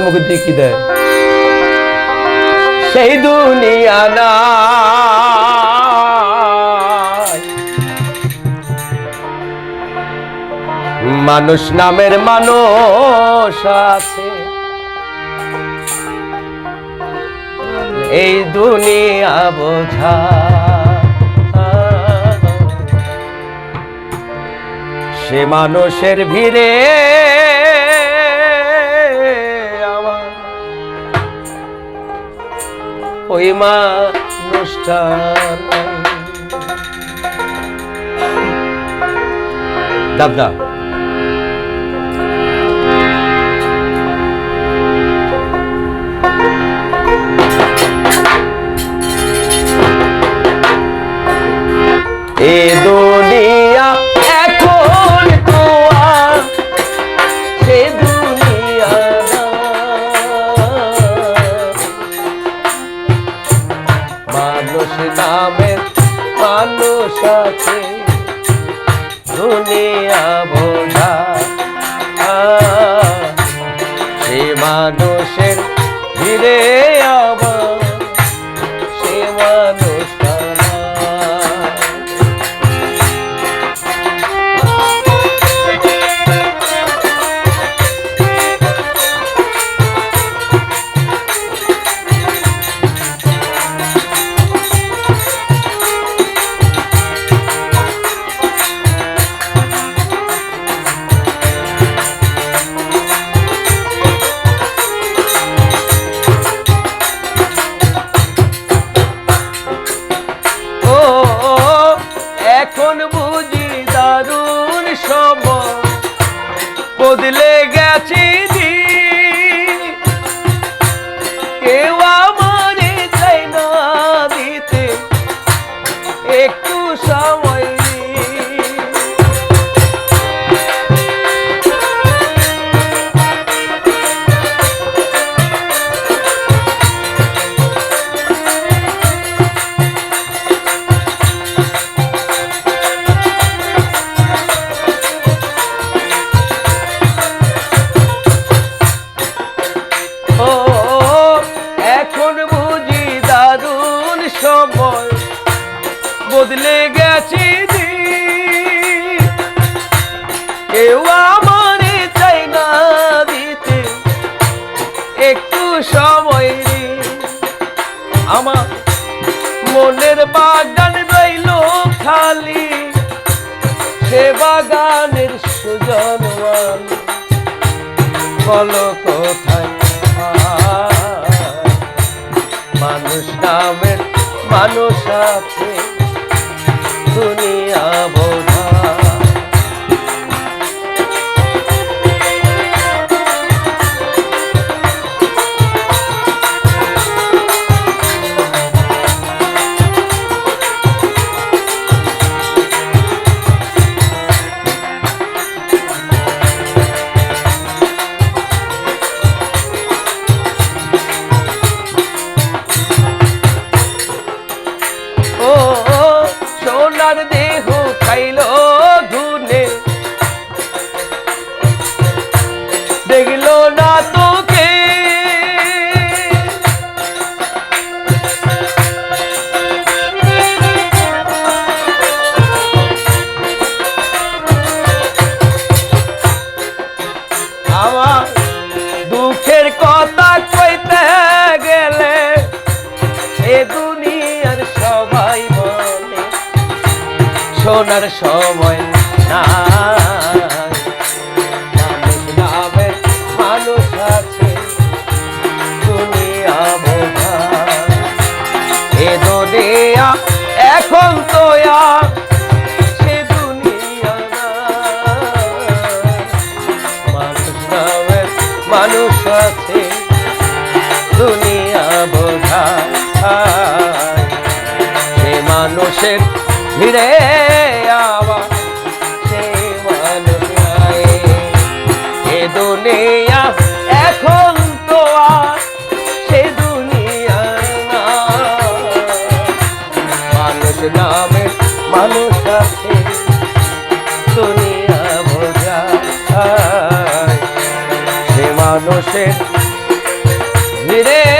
আমার মুখে দিয়ে কি দেয়? সেই দুনিয়া না মানুষ নামের মানুষ আছে। এই দুনিয়া বোঝা সে মানুষের ভিড়ে ওই মানুষটা নাই। দাদা এ দুনিয়া মানুষ আছে বোঝা সময় বদলে গেছে। কেউ আমারে চাই না দিতে, একটু সময় আমার মনের বাগান রইল খালি, সে বাগানের সুজন বলো কোথায়? মানুষ নামের মানুষ আছে দুনিয়া না তোকে। আমার দুঃখের কথা কইতে গেলে এ দুনিয়ার সবাই বলে শোনার সময় না দুনিয়া বোঝা এ দুনিয়া এখন তো আর সে দুনিয়া মানুষ নামে মানুষ আছে, দুনিয়া বোঝা সে মানুষের ভিড়ে মানুষের নিরে